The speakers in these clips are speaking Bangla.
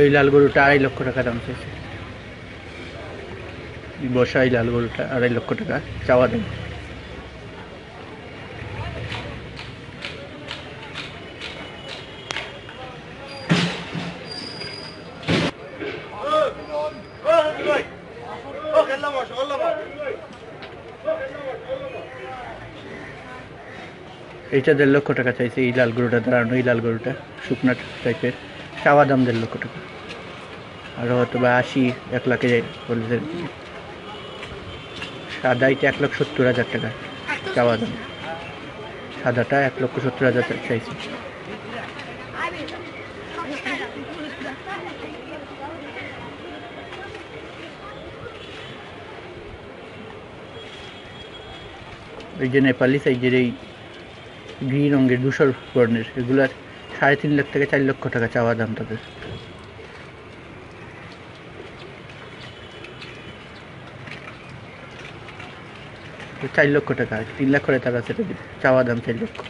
এই লাল গরুটা আড়াই লক্ষ টাকা দাম চাইছে। বসা এই লাল গরুটা আড়াই লক্ষ টাকা চাওয়া দাম। এইটা দেড় লক্ষ টাকা চাইছে, এই লাল গরুটা দাঁড়ানো, এই লাল গরুটা, শুকনা টাইপের। চাওয়া দাম দেড় লক্ষ টাকা। আর হয়তো বা আশি, এক লাখে বলছে সাদা এটা এক লক্ষ সত্তর হাজার টাকা চাওয়া দাম। সাদাটা এক লক্ষ সত্তর হাজার চাইছে। এই যে নেপালি সাইজের এই গ্রিন রঙের ধূসর বর্ণের, এগুলার সাড়ে তিন লাখ থেকে চার লক্ষ টাকা চাওয়া দাম তাদের। চার লক্ষ টাকা, তিন লাখ করে তারা সেটা দিবে, চাওয়া দাম চার লক্ষ।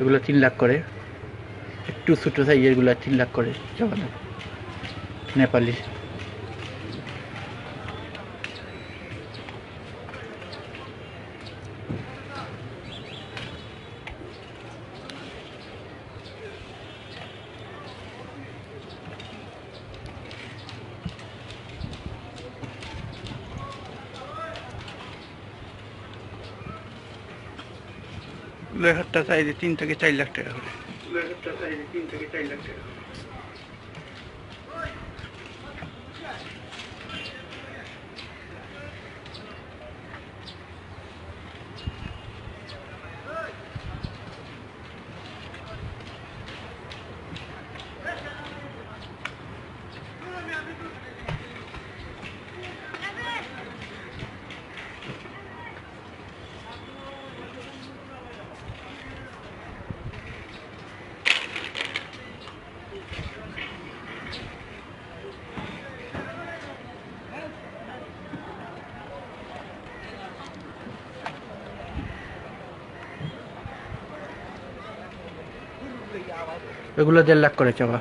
এগুলো তিন লাখ করে। একটু ছোটো এগুলো তিন লাখ করে চাওয়া দাম নেপালি লেখারটা চাইলে তিন থেকে চার লাখ টাকা করে। লেখারটা চাইলে তিন থেকে চার লাখ টাকা এগুলো দেড় লাখ করে চাওয়া